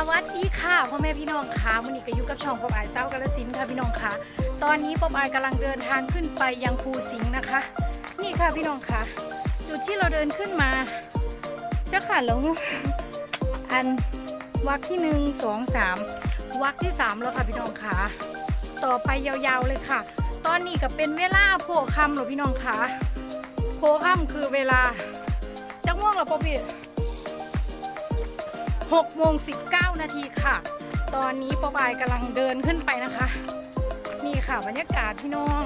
สวัสดีค่ะพ่อแม่พี่น้องค่ะวันนี้ก็อยู่กับช่องปอบอายเจ้ากาลสินค่ะพี่น้องค่ะ ตอนนี้ปอบอายกำลังเดินทางขึ้นไปยังภูสิงห์นะคะ นี่ค่ะพี่น้องค่ะ จุดที่เราเดินขึ้นมาจะขาดแล้วอันวักที่หนึ่งสองสามวักที่สามแล้วค่ะพี่น้องค่ะ ต่อไปยาวๆเลยค่ะ ตอนนี้ก็เป็นเวลาโผล่คำหรอพี่น้องค่ะโผล่คำคือเวลาจักม่วงหรอป๊อปปี้ หกโมงสิบเก้านาทีค่ะ ตอนนี้ปอปอายกำลังเดินขึ้นไปนะคะ นี่ค่ะบรรยากาศพี่น้อง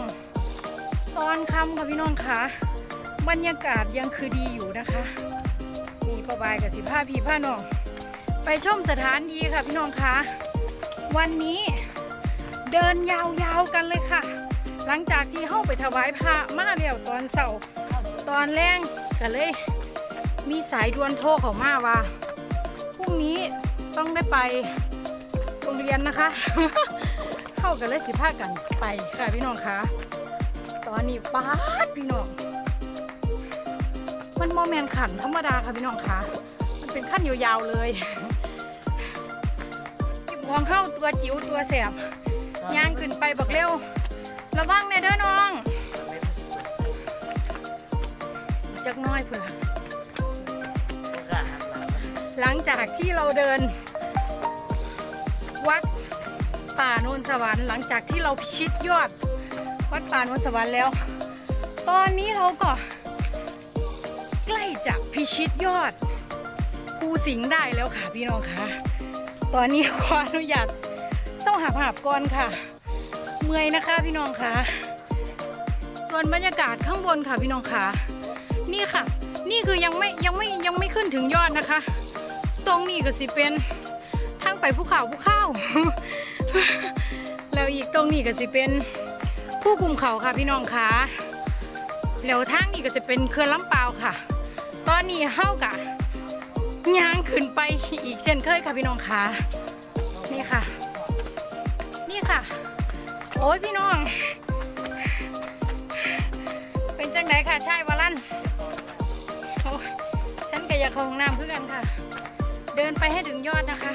ตอนค่ำค่ะพี่น้องค่ะ บรรยากาศยังคือดีอยู่นะคะนี่ปอปอายกับสิผ้าพี่ผ้าน้อง ไปชมสถานดีค่ะพี่น้องค่ะ วันนี้เดินยาวๆกันเลยค่ะ หลังจากที่เข้าไปถวายพระมาแล้วตอนเสาร์ตอนแรงก็เลย มีสายด่วนโทรเขามาว่า งนี้ต้องได้ไปโรงเรียนนะคะ เข้ากันเลยสิพากันไปค่ะพี่น้องคะตอนนี้ป้าพี่น้อง มันโมแมนขันธรรมดาค่ะพี่น้องคะมันเป็นขั้นยาวๆเลยมองเข้าตัวจิ๋วตัวแสบย่างขึ้นไปบักเร็ว ระวังเนี่ยเด้อน้อง จักน้อยเผื่อ จากที่เราเดิน วัดป่าโนนสวรรค์หลังจากที่เราพิชิตยอด วัดป่าโนนสวรรค์แล้ว ตอนนี้เราก็ ใกล้จะพิชิตยอดภูสิงห์ได้แล้วค่ะพี่น้องคะตอนนี้ขออนุญาตต้องหับหับก่อนค่ะ เมื่อยนะคะพี่น้องคะส่วนบรรยากาศข้างบนค่ะพี่น้องคะนี่ค่ะ นี่คือยังไม่ยังไม่ยังไม่ขึ้นถึงยอดนะคะ ตรงนี้ก็สิเป็นทางไปภูเขาภูเขาแล้วอีกตรงนี้ก็สิเป็นผู้คุมเขาค่ะพี่น้องค่ะแล้วทางนี้ก็จะเป็นเขื่อนลำเปล่าค่ะ ตอนนี้เข้ากะย่างขึ้นไปอีกเช่นเคยค่ะพี่น้องค่ะนี่ค่ะ นี่ค่ะ โอ้ยพี่น้อง เป็นจังไดค่ะใช่วาลันโอ้ฉันก็อยากเข้าห้องน้ำเพื่อนค่ะ เดินไปให้ถึงยอดนะคะ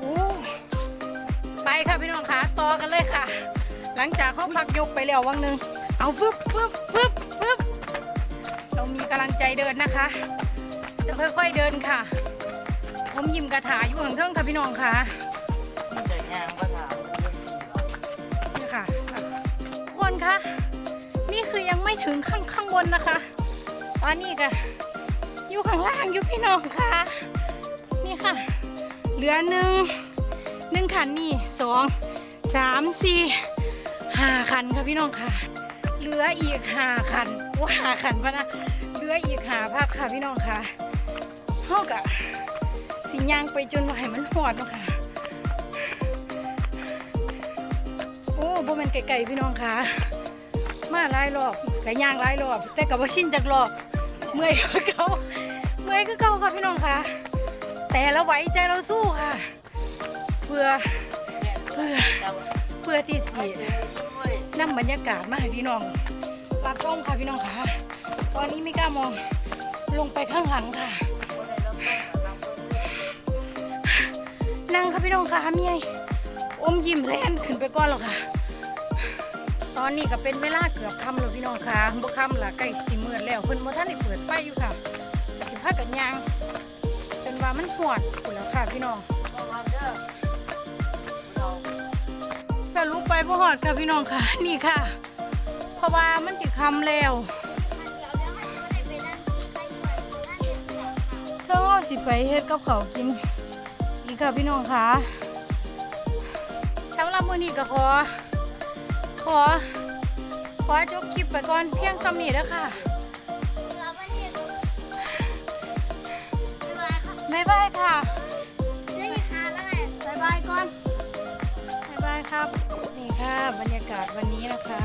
โอ้ไปค่ะพี่น้องค่ะต่อกันเลยค่ะ หลังจากเขาพักยกไปแล้ววังหนึ่งเอาฟึบฟึบฟึบฟึบเรามีกำลังใจเดินนะคะ จะค่อยๆเดินค่ะ ผมยิ้มกระถาอยู่ข้างเทิงค่ะพี่น้องค่ะมันจะย่างก็ถามนี่ค่ะทุกคนคะนี่คือ ยังไม่ถึงข้างข้างบนนะคะ ตอนนี้ก็อยู่ข้างล่างอยู่พี่น้องค่ะ นี่ค่ะ เหลือหนึ่งหนึ่งขันนี่สองสามสี่ห้าขันค่ะพี่น้องค่ะ เหลืออีกห้าขันว่าห้าขันปะนะเหลืออีกห้าภาพค่ะพี่น้องค่ะเท่ากับสิย่างไปจนว่าให้มันหอดนะค่ะโอ้บ่ม่นไก่ๆพี่น้องค่ะ มาหลายรอบไก่ย่างหลายรอบแต่กับว่าชินจากรอบเมื่อยก็เก่าเมื่อยก็เก่าค่ะพี่น้องค่ะ แต่เราไหวใจเราสู้ค่ะ เพื่อเพื่อเพื่อที่สินำบรรยากาศมาให้พี่น้องรับชมค่ะพี่น้องค่ะ ตอนนี้ไม่กล้ามองลงไปข้างหลังค่ะ นั่งค่ะพี่น้องค่ะเมียอมยิ้มแล่นขึ้นไปก่อนแล้วค่ะ ตอนนี้ก็เป็นเวลาเกือบค่ำแล้วพี่น้องค่ะบ่ค่ำละใกล้สิมืดแล้วเพิ่นบ่ทันได้เปิดไฟอยู่ค่ะ สิพากันยาง จนว่ามันหวดพุ่นแล้วค่ะพี่น้องสรุปไปบ่ฮอดค่ะพี่น้องค่ะนี่ค่ะ เพราะว่ามันสิค่ำแล้วเธอเอาสิไปเฮ็ดกับเขากินอีกค่ะพี่น้องค่ะสำหรับมือนี้ก็ขอ ขอ ขอจบคลิปไปก่อนเพียงสำนี้แล้วค่ะบ๊ายบายค่ะบ๊ายบายก่อนบ๊ายบายครับ นี่ค่ะบรรยากาศวันนี้นะคะ